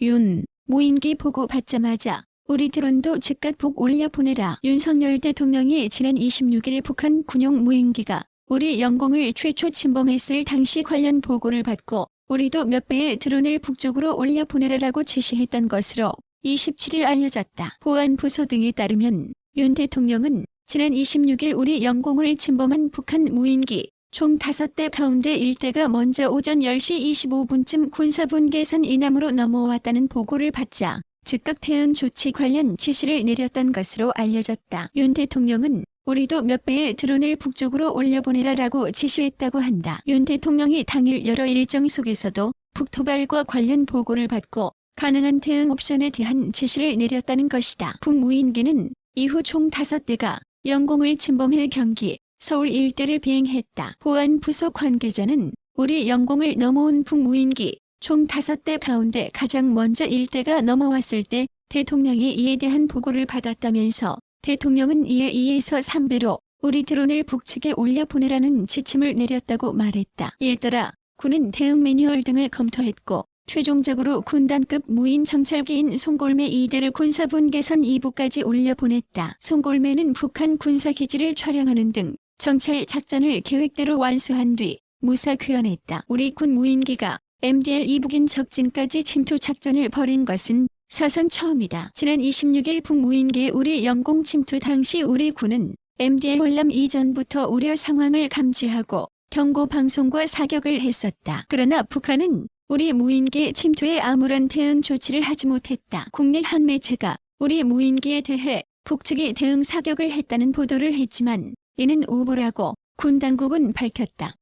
윤, 무인기 보고 받자마자 우리 드론도 즉각 북 올려보내라. 윤석열 대통령이 지난 26일 북한 군용 무인기가 우리 영공을 최초 침범했을 당시 관련 보고를 받고 우리도 몇 배의 드론을 북쪽으로 올려보내라라고 지시했던 것으로 27일 알려졌다. 보안부서 등에 따르면 윤 대통령은 지난 26일 우리 영공을 침범한 북한 무인기 총 5대 가운데 1대가 먼저 오전 10시 25분쯤 군사분계선 이남으로 넘어왔다는 보고를 받자 즉각 대응 조치 관련 지시를 내렸던 것으로 알려졌다. 윤 대통령은 우리도 몇 배의 드론을 북쪽으로 올려보내라라고 지시했다고 한다. 윤 대통령이 당일 여러 일정 속에서도 북토발과 관련 보고를 받고 가능한 대응 옵션에 대한 지시를 내렸다는 것이다. 북무인기는 이후 총 5대가 영공을 침범해 경기, 서울 일대를 비행했다. 보안부서 관계자는 우리 영공을 넘어온 북무인기 총 5대 가운데 가장 먼저 일대가 넘어왔을 때 대통령이 이에 대한 보고를 받았다면서 대통령은 이에 2에서 3배로 우리 드론을 북측에 올려보내라는 지침을 내렸다고 말했다. 이에 따라 군은 대응 매뉴얼 등을 검토했고 최종적으로 군단급 무인 정찰기인 송골매 2대를 군사분 계선 2부까지 올려보냈다. 송골매는 북한 군사기지를 촬영하는 등 정찰 작전을 계획대로 완수한 뒤 무사 귀환했다. 우리 군 무인기가 MDL 이북인 적진까지 침투 작전을 벌인 것은 사상 처음이다. 지난 26일 북무인기의 우리 영공 침투 당시 우리 군은 MDL 월남 이전부터 우려 상황을 감지하고 경고 방송과 사격을 했었다. 그러나 북한은 우리 무인기 침투에 아무런 대응 조치를 하지 못했다. 국내 한 매체가 우리 무인기에 대해 북측이 대응 사격을 했다는 보도를 했지만 이는 오보라고 군 당국은 밝혔다.